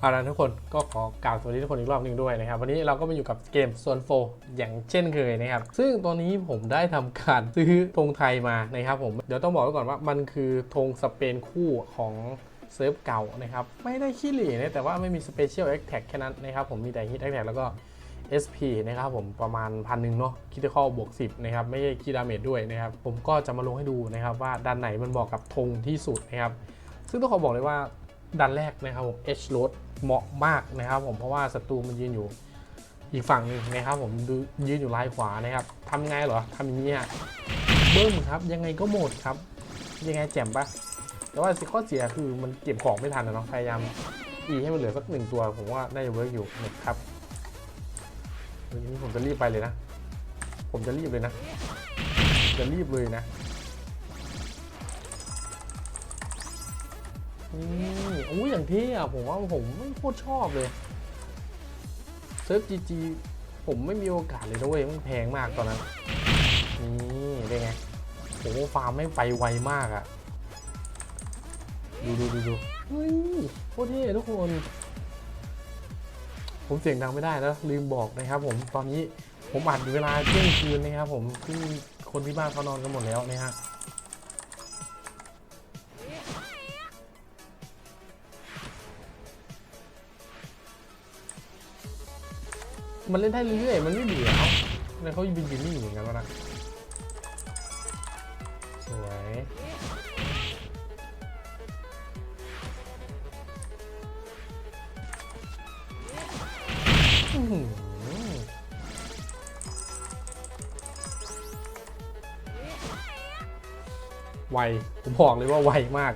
เอาละทุกคนก็ขอกล่าวสวัสดีทุกคนอีกรอบหนึ่งด้วยนะครับ วันนี้เราก็มาอยู่กับเกมโซนโฟอย่างเช่นเคยนะครับ ซึ่งตอนนี้ผมได้ทำการซื้อธงไทยมานะครับผมเดี๋ยวต้องบอกไว้ก่อนว่ามันคือธงสเปนคู่ของเซิร์ฟเก่านะครับ ไม่ได้ขี้เหร่นะแต่ว่าไม่มีสเปเชียลแอคแท็กแค่นั้นนะครับ ผมมีแต่ฮิตแอคแท็กแล้วก็ SP นะครับผมประมาณพันหนึ่งเนาะคิดข้อบวก 10 นะครับ ไม่ใช่คีดาเมจด้วยนะครับ ผมก็จะมาลงให้ดูนะครับ ว่าด้านไหนมันบอกกับธงที่สุดนะครับ ซึ่งต้องขอบอกเลยว่าดันแรกนะครับผม H load เหมาะมากนะครับผมเพราะว่าศัตรูมันยืนอยู่อีกฝั่งหนึ่งนะครับผมดูยืนอยู่ลายขวานะครับทำไงเหรอทำอย่างนี้ฮะเบิ้มครับยังไงก็หมดครับ ยังไงแจ่มปะแต่ว่าข้อเสียคือมันเก็บของไม่ทันนะเนาะพยายามอีให้มันเหลือสักหนึ่งตัวผมว่าน่าจะเวิร์กอยู่นะครับวันนี้ผมจะรีบไปเลยนะ ผมจะรีบเลยนะ จะรีบเลยนะ นี่อู้อย่างเท่อะผมว่าผมไม่โคตรชอบเลยเซิร์ฟจีจีผมไม่มีโอกาสเลยนะเว้ยมันแพงมากตอนนั้น นี่เป็นไงโอ้ฟาร์มไม่ไปไวมากอะดูดูดูดูเฮ้ยโคตรเท่ทุกคน ผมเสียงดังไม่ได้แล้วลืมบอกนะครับผมตอนนี้ผมอัดเวลาเที่ยงคืนนะครับผมซึ่คนที่บ้านเขานอนกันหมดแล้วนะฮะ มันเล่นได้เรื่อยๆ มันไม่เบื่อเอ้าแล้วเขาบินบินนี่อยู่เหมือนกันวะนะ สวย อื้อหือไว ผมบอกเลยว่าไวมาก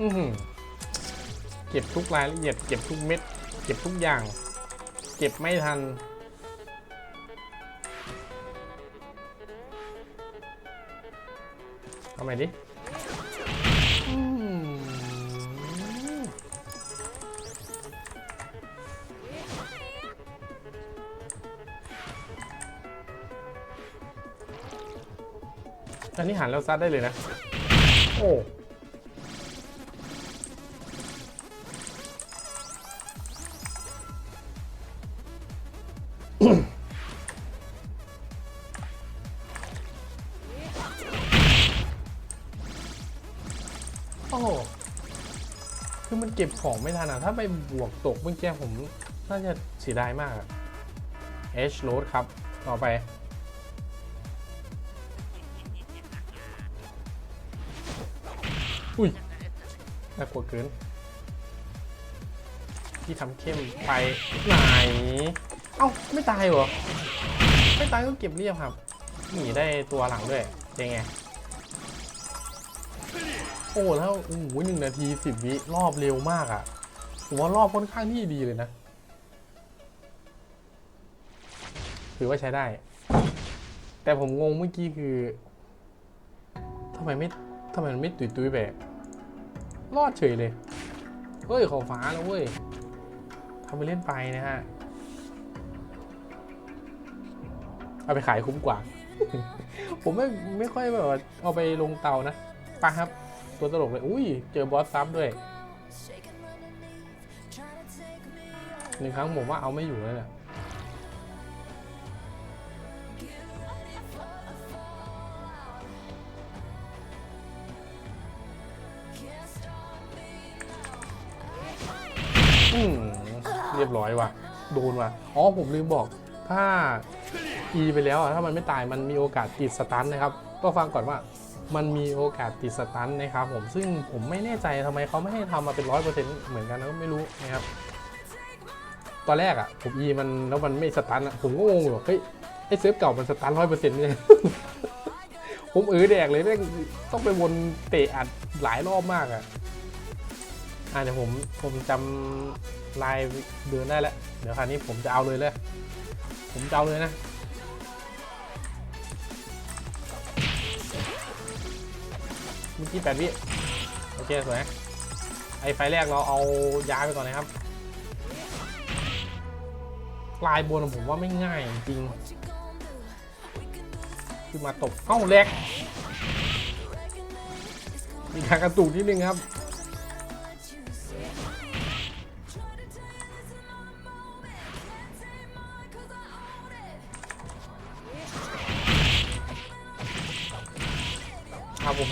อือหือ เก็บทุกรายละเอียด เก็บทุกเม็ด เก็บทุกอย่าง เก็บไม่ทัน ทำไมดิอันนี้หันแล้วซัดได้เลยนะ โอ้ โอ้โหคือมันเก็บของไม่ทันอะ ถ้าไปบวกตกเมื่อกี้ผมน่าจะเสียดายมากอะ H load ครับ ต่อไป อุ้ยน่ากลัวเกินที่ทำเข้มไปไหน อ้าไม่ตายเหรอ ไม่ตายก็เก็บเรียบครับหนีได้ตัวหลังด้วยยังไง โอ้แล้วโอ้โหหนึ่งนาทีสิบวิรอบเร็วมากอะ่ะผมว่ารอบค่อนข้างที่ดีเลยนะ ถือว่าใช้ได้ แต่ผมงงเมื่อกี้คือทำไมไม่ทำไมมันไม่ตุยตุยแบบรอดเฉยเลย เฮ้ยขอฟ้าแล้วเว้ยทำไปเล่นไปนะฮะ เอาไปขายคุ้มกว่า ผมไม่ไม่ค่อยแบบเอาไปลงเตานะปะครับ ตัวตลกเลย อุ้ย เจอบอสซับด้วยหนึ่งครั้งผมว่าเอาไม่อยู่แล้วเนี่ยเรียบร้อยว่ะ โดนว่ะ อ๋อผมลืมบอก ถ้า E ไปแล้วอะถ้ามันไม่ตายมันมีโอกาสติดสตันนะครับก็ฟังก่อนว่ามันมีโอกาสติดสตันนะครับผมซึ่งผมไม่แน่ใจทำไมเขาไม่ให้ทำมาเป็นร้อยเปอร์เซ็นต์เหมือนกันนะก็ไม่รู้นะครับตอนแรกอะผม E มันแล้วมันไม่สตันอะผมก็งงอยู่เฮ้ยไอเซิร์ฟเก่ามันสตันร้อยเปอร์เซ็นต์เนี่ยผมเออแดกเลยแม่งต้องไปวนเตะอัดหลายรอบมากอะอ่าเดี๋ยวผมผมจำลายเดินได้แล้ว เดี๋ยวคราวนี้ผมจะเอาเลยเลยผมจะเอาเลยนะ มื่อกี้แปดวิโอเคสวยไอไฟแรกเราเอาย้ายไปก่อนนะครับลายบนผมว่าไม่ง่ายจริงคือมาตบเอ้าแรกมีการกระตุกนิดนึงครับ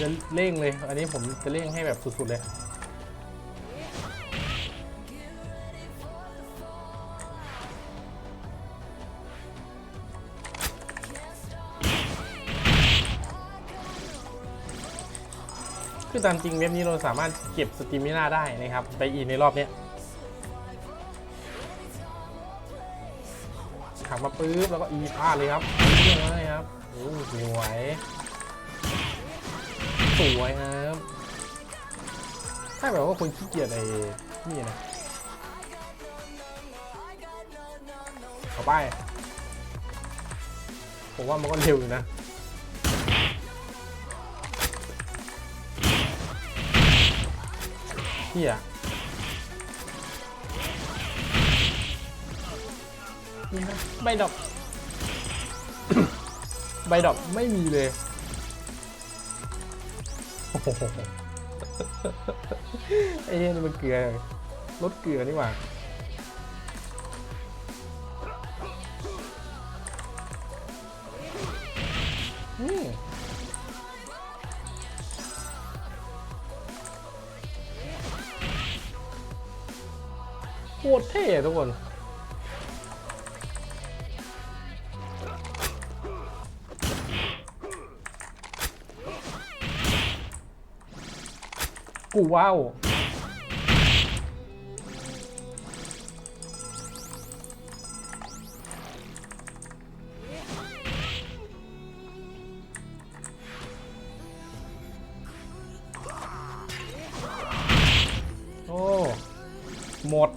จะเร่งเลย อันนี้ผมจะเร่งให้แบบสุด ๆ เลย คือตามจริงเว็บนี้เราสามารถเก็บสตรีมิน่าได้นะครับ ไปอีในรอบเนี้ยขับมาปุ๊บแล้วก็อีพลาดเลยครับเรื่องเลยครับโอ้สวย สวยครับถ้าแบบว่าคนขี้เกียจไอ้นี่นะเอาไปผมว่ามันก็เร็วอยู่นะเฮียใบดอกใบดอกไม่มีเลย ไอ้เนี่ยมันเกลือรสเกลือนี่หว่าโคตรเท่ทุกคน กูว้าวโอ้ หมด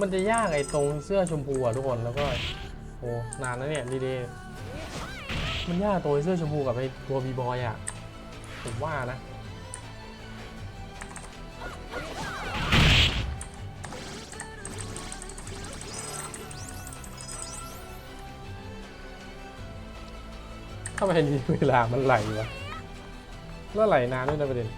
มันจะยากไอ้ตรงเสื้อชมพูอะทุกคนแล้วก็ โอ้ นานแล้วเนี่ยดีเดมันยากตัวเสื้อชมพูกับไอ้ตัวบีบอยอะผมว่านะำไมนี้เวลามันไหลวะแล้วไหลนานด้วยนะประเด็น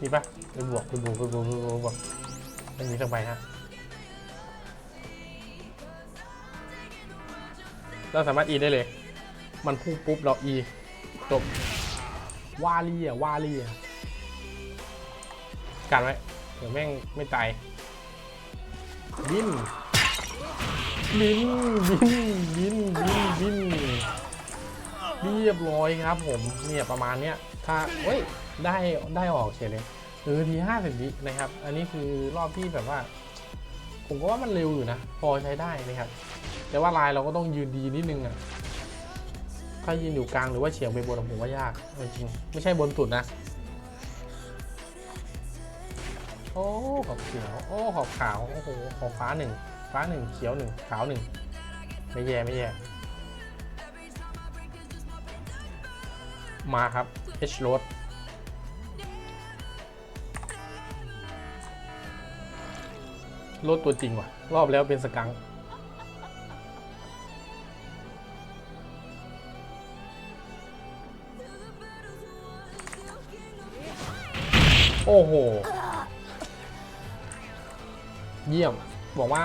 มีปะไปบวกไปบวกไปบวกไปบวกไปบวกไม่มีสักใบฮะเราสามารถอีได้เลย มันพุ่งปุ๊บเราอีจบ วาลีอะวาลีอะกันไว้เดี๋ยวแม่งไม่ตายบินบินบินบินบินบินเรียบร้อยครับผมเนี่ยประมาณเนี้ยถ้าเฮ้ยได้ได้ออกเฉยเลยเออทีห้าสิบวินะครับ อันนี้คือรอบที่แบบว่า ผมก็ว่ามันเร็วอยู่นะ พอใช้ได้นะครับ แต่ว่าลายเราก็ต้องยืนดีนิดนึงอะ ถ้ายืนอยู่กลางหรือว่าเฉียงไปบนผมว่ายากจริงไม่ใช่บนสุดนะ โอ้ขอบเขียว โอ้ขอบขาว โอ้โหขอบฟ้าหนึ่งฟ้าหนึ่งเขียวหนึ่งขาวหนึ่งไม่แย่ไม่แย่ มาครับ H road รถตัวจริงว่ะ รอบแล้วเป็นสกัง โอ้โห เยี่ยมบอกว่า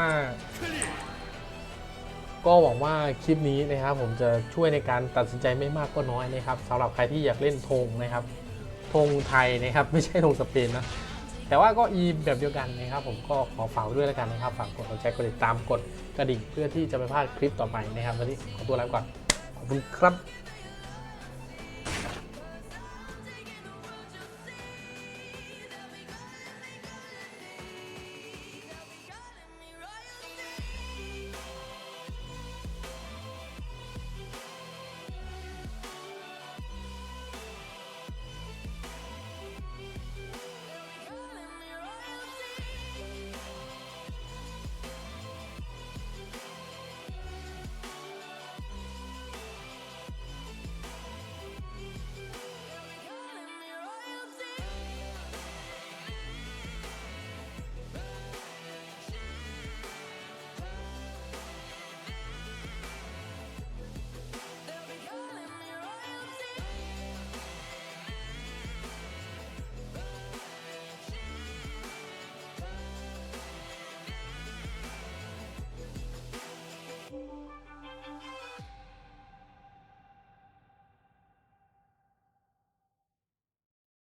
ก็หวังว่าคลิปนี้นะครับ ผมจะช่วยในการตัดสินใจไม่มากก็น้อยนะครับสำหรับใครที่อยากเล่นธงนะครับธงไทยนะครับ ไม่ใช่ธงสเปนนะแต่ว่าก็อีแบบเดียวกันนะครับ ผมก็ขอฝากด้วยแล้วกันนะครับฝากกดหัวใจกดติดตามกดกระดิ่งเพื่อที่จะไม่พลาดคลิปต่อไปนะครับวันนี้ขอตัวลาไปก่อนขอบคุณครับ